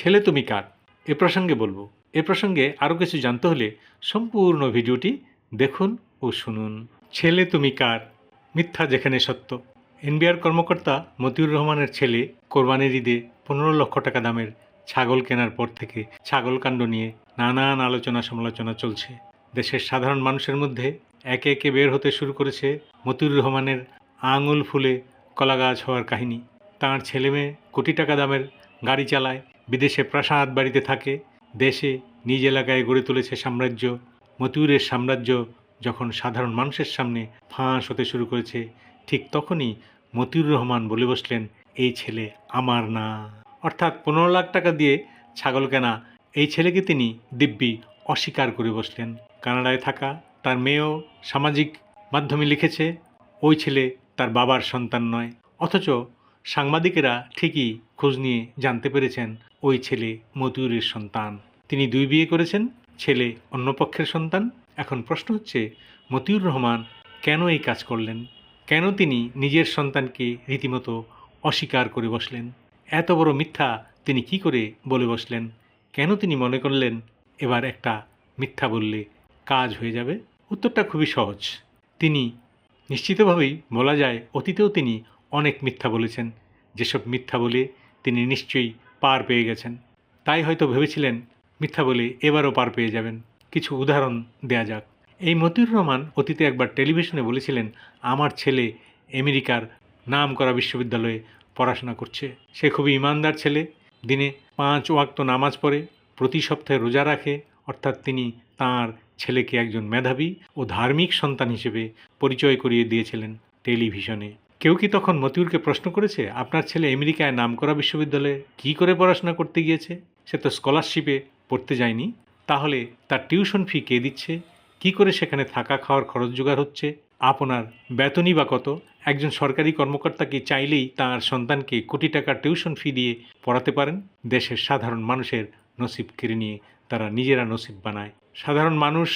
ছেলে তুমি কার? এ প্রসঙ্গে বলব। এ প্রসঙ্গে আরও কিছু জানতে হলে সম্পূর্ণ ভিডিওটি দেখুন ও শুনুন। ছেলে তুমি কার? মিথ্যা যেখানে সত্য। এনবিআর কর্মকর্তা মতিউর রহমানের ছেলে কোরবানির ঈদে পনেরো লক্ষ টাকা দামের ছাগল কেনার পর থেকে ছাগল কাণ্ড নিয়ে নানান আলোচনা সমালোচনা চলছে। দেশের সাধারণ মানুষের মধ্যে একে একে বের হতে শুরু করেছে মতিউর রহমানের আঙুল ফুলে কলাগাছ হওয়ার কাহিনী। তাঁর ছেলে মেয়ে কোটি টাকা দামের গাড়ি চালায় বিদেশে প্রাসাদ বাড়িতে থাকে। দেশে নিজ এলাকায় গড়ে তুলেছে সাম্রাজ্য। মতিউরের সাম্রাজ্য যখন সাধারণ মানুষের সামনে ফাঁস হতে শুরু করেছে, ঠিক তখনই মতিউর রহমান বলে বসলেন, এই ছেলে আমার না। অর্থাৎ পনেরো লাখ টাকা দিয়ে ছাগল কেনা এই ছেলেকে তিনি দিব্যি অস্বীকার করে বসলেন। কানাডায় থাকা তার মেয়েও সামাজিক মাধ্যমে লিখেছে, ওই ছেলে তার বাবার সন্তান নয়। অথচ সাংবাদিকেরা ঠিকই খোঁজ নিয়ে জানতে পেরেছেন ওই ছেলে মতিউরের সন্তান। তিনি দুই বিয়ে করেছেন, ছেলে অন্য পক্ষের সন্তান। এখন প্রশ্ন হচ্ছে, মতিউর রহমান কেন এই কাজ করলেন? কেন তিনি নিজের সন্তানকে রীতিমতো অস্বীকার করে বসলেন? এত বড় মিথ্যা তিনি কি করে বলে বসলেন? কেন তিনি মনে করলেন, এবার একটা মিথ্যা বললে কাজ হয়ে যাবে? উত্তরটা খুবই সহজ। তিনি নিশ্চিতভাবেই বলা যায়, অতীতেও তিনি অনেক মিথ্যা বলেছেন। যেসব মিথ্যা বলে তিনি নিশ্চয়ই পার পেয়ে গেছেন। তাই হয়তো ভেবেছিলেন, মিথ্যা বলে এবারও পার পেয়ে যাবেন। কিছু উদাহরণ দেয়া যাক। এই মতিউর রহমান অতীতে একবার টেলিভিশনে বলেছিলেন, আমার ছেলে আমেরিকার নাম করা বিশ্ববিদ্যালয়ে পড়াশোনা করছে। সে খুবই ইমানদার ছেলে। দিনে পাঁচ ওয়াক্ত নামাজ পড়ে, প্রতি সপ্তাহে রোজা রাখে। অর্থাৎ তিনি তার ছেলেকে একজন মেধাবী ও ধার্মিক সন্তান হিসেবে পরিচয় করিয়ে দিয়েছিলেন টেলিভিশনে। কেউ কি তখন মতিউরকে প্রশ্ন করেছে, আপনার ছেলে আমেরিকায় নামকরা বিশ্ববিদ্যালয়ে কী করে পড়াশোনা করতে গিয়েছে? সে তো স্কলারশিপে পড়তে যায়নি। তাহলে তার টিউশন ফি কে দিচ্ছে? কি করে সেখানে থাকা খাওয়ার খরচ জোগাড় হচ্ছে? আপনার বেতনই বা কত? একজন সরকারি কর্মকর্তা কি চাইলেই তার সন্তানকে কোটি টাকার টিউশন ফি দিয়ে পড়াতে পারেন? দেশের সাধারণ মানুষের নসিব কেড়ে নিয়ে তারা নিজেরা নসিব বানায়। সাধারণ মানুষ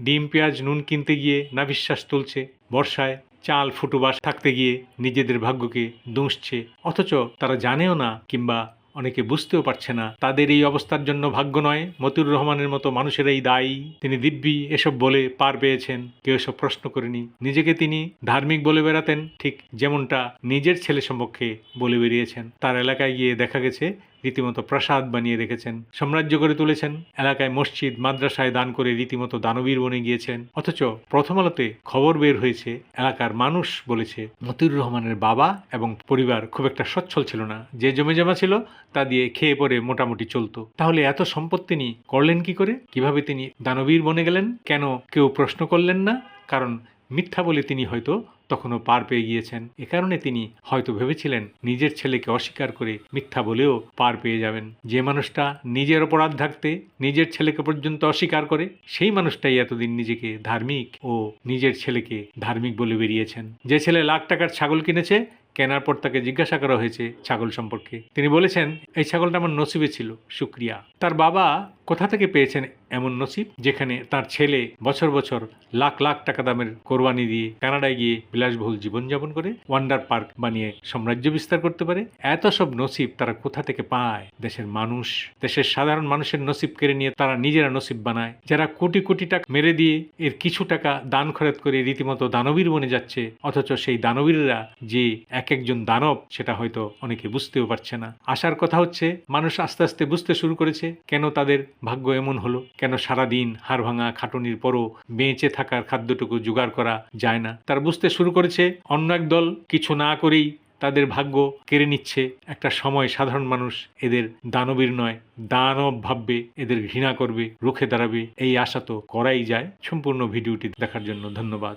ডিম, পেঁয়াজ, নুন কিনতে গিয়ে নাভিশ্বাস তুলছে। বর্ষায় চাল ফুটুবাস থাকতে গিয়ে নিজেদের ভাগ্যকে দুঁসছে অথচ তারা জানেও না কিংবা অনেকে বুঝতেও পারছে না। তাদের এই অবস্থার জন্য ভাগ্য নয়, মতিউর রহমানের মতো মানুষেরাই দায়ী। তিনি দিব্যি এসব বলে পার পেয়েছেন, কেউ এসব প্রশ্ন করেনি। নিজেকে তিনি ধার্মিক বলে বেড়াতেন, ঠিক যেমনটা নিজের ছেলে সম্পর্কে বলে বেরিয়েছেন। তার এলাকায় গিয়ে দেখা গেছে রীতিমতো প্রাসাদ বানিয়ে রেখেছেন, সাম্রাজ্য করে তুলেছেন, এলাকায় মসজিদ, মাদ্রাসায় দান করে রীতিমতো দানবীর বনে গিয়েছেন। অথচ প্রথম আলোতে খবর বের হয়েছে, এলাকার মানুষ বলেছে, মতিউর রহমানের বাবা এবং পরিবার খুব একটা সচ্ছল ছিল না। যে জমে জমা ছিল, তা দিয়ে খেয়ে পরে মোটামুটি চলতো। তাহলে এত সম্পদ তিনি করলেন কি করে? কীভাবে তিনি দানবীর বনে গেলেন? কেন কেউ প্রশ্ন করলেন না? কারণ মিথ্যা বলে তিনি হয়তো তখনও পার পেয়ে গিয়েছেন। এ কারণে তিনি হয়তো ভেবেছিলেন নিজের ছেলেকে অস্বীকার করে মিথ্যা বলেও পার পেয়ে যাবেন। যে মানুষটা নিজের অপরাধ থাকতে নিজের ছেলেকে পর্যন্ত অস্বীকার করে, সেই মানুষটাই এতদিন নিজেকে ধার্মিক ও নিজের ছেলেকে ধার্মিক বলে বেরিয়েছেন। যে ছেলে লাখ টাকার ছাগল কিনেছে, কেনার পর তাকে জিজ্ঞাসা করা হয়েছে ছাগল সম্পর্কে। তিনি বলেছেন, এই ছাগলটা আমার নসিবে ছিল সুক্রিয়া তার বাবা কোথা থেকে পেয়েছেন এমন নসিব? যেখানে তার ছেলে বছর বছর লাখ লাখ টাকা দামের কোরবানি দিয়ে কানাডায় গিয়ে বিলাসবহুল জীবনযাপন করে ওয়ান্ডার পার্ক বানিয়ে সাম্রাজ্য বিস্তার করতে পারে? এত সব নসিব তারা কোথা থেকে পায়? দেশের মানুষ, দেশের সাধারণ মানুষের নসিব কেড়ে নিয়ে তারা নিজেরা নসিব বানায়। যারা কোটি কোটি টাকা মেরে দিয়ে এর কিছু টাকা দান খরচ করে রীতিমতো দানবীর বনে যাচ্ছে, অথচ সেই দানবীররা যে এক একজন দানব, সেটা হয়তো অনেকে বুঝতেও পারছে না। আসার কথা হচ্ছে, মানুষ আস্তে আস্তে বুঝতে শুরু করেছে, কেন তাদের ভাগ্য এমন হলো, কেন সারাদিন হাড় ভাঙা খাটুনির পরও বেঁচে থাকার খাদ্যটুকু জোগাড় করা যায় না? তার বুঝতে শুরু করেছে, অন্য এক দল কিছু না করেই তাদের ভাগ্য কেড়ে নিচ্ছে। একটা সময় সাধারণ মানুষ এদের দানবীর নয়, দানব ভাববে, এদের ঘৃণা করবে, রুখে দাঁড়াবে, এই আশা তো করাই যায়। সম্পূর্ণ ভিডিওটি দেখার জন্য ধন্যবাদ।